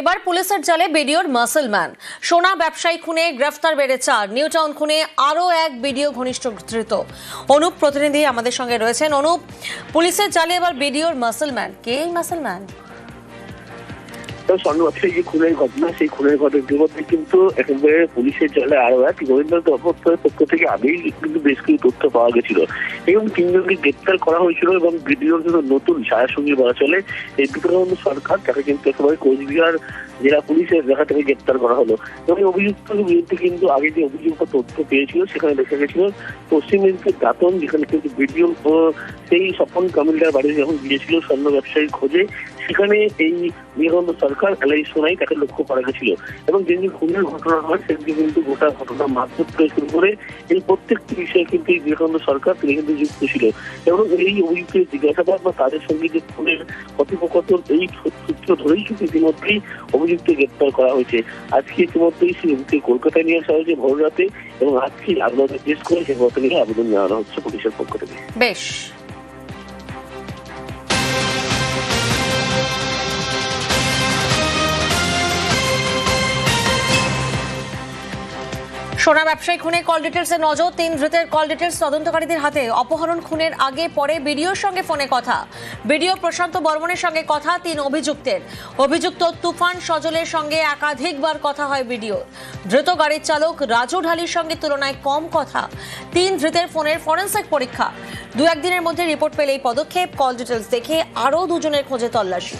এবার পুলিশের জালে বিডিওর মাসেলম্যান। সোনা ব্যবসায়ী খুনে গ্রেফতার বেড়ে চার নিউ টাউন খুনে আরও এক বিডিও ঘনিষ্ঠ ধৃত অনুপ প্রতিনিধি আমাদের সঙ্গে রয়েছেন। অনুপ, পুলিশের জালে এবার বিডিওর মাসেলম্যান। কে এই মাসেলম্যান? তো স্বর্ণ ব্যবসায়ী যে খুনের ঘটনা, সেই খুনের ঘটনার মধ্যে কিন্তু একেবারে পুলিশের জালে আরও এক। গোয়েন্দা দপ্তরের পক্ষ থেকে আগেই কিন্তু বেশ কিছু তথ্য পাওয়া গেছিল। এবং তিনজনকে গ্রেপ্তার করা হয়েছিল এবং ভিডিওর জন্য নতুন সঙ্গী বলা চলে। এই বিক্রমানন্দ সরকার, তাকে কিন্তু একেবারে কোচবিহার জেলা পুলিশের দেখা থেকে গ্রেপ্তার করা হলো। এবং এই অভিযুক্তের বিরুদ্ধে কিন্তু আগে যে অভিযোগ তথ্য পেয়েছিল, সেখানে দেখা গেছিল পশ্চিম মেদিনীপুর দাতন, যেখানে কিন্তু ভিডিও সেই স্বপন কামিলদার বাড়ি যখন গিয়েছিল স্বর্ণ ব্যবসায়ীর খোঁজে সেখানে এই বিবেকানন্দ সরকার এলাই সোনাই তাকে লক্ষ্য করা গেছিল। এবং যেদিন খুনের ঘটনা হয় সেদিন কিন্তু গোটা ঘটনা মারধর থেকে শুরু করে এই প্রত্যেকটি বিষয়ে কিন্তু এই বিবেকানন্দ সরকার তিনি কিন্তু যুক্ত ছিল। এবং এই অভিযুক্তের জিজ্ঞাসাবাদ বা তাদের সঙ্গে যে খুনের কথোপকথন, এই সূত্র ধরেই কিন্তু ইতিমধ্যেই অভিযুক্ত গ্রেপ্তার করা হয়েছে। আজকে ইতিমধ্যেই সেই অভিযুক্ত কলকাতায় নিয়ে আসা হয়েছে ভোর রাতে এবং আজকে আদালত পেশ করে সে নিয়ে আবেদন জানানো হচ্ছে পুলিশের পক্ষ থেকে। বেশ। সোনা ব্যবসায়ী খুনে কল ডিটেলসে নজর, তিন ধৃতের কল ডিটেলস তদন্তকারীদের হাতে অপহরণ খুনের আগে, পরে বিডিওর সঙ্গে ফোনে কথা। বিডিও প্রশান্ত বর্মনের সঙ্গে কথা, তিন অভিযুক্তের। অভিযুক্ত তুফান সজলের সঙ্গে একাধিকবার কথা হয় বিডিও ধৃত গাড়ির চালক রাজু ঢালির সঙ্গে তুলনায় কম কথা। তিন ধৃতের ফোনের ফরেন্সিক পরীক্ষা। দু একদিনের মধ্যে রিপোর্ট পেলে এই পদক্ষেপ। কল ডিটেলস দেখে আরও দুজনের খোঁজে তল্লাশি।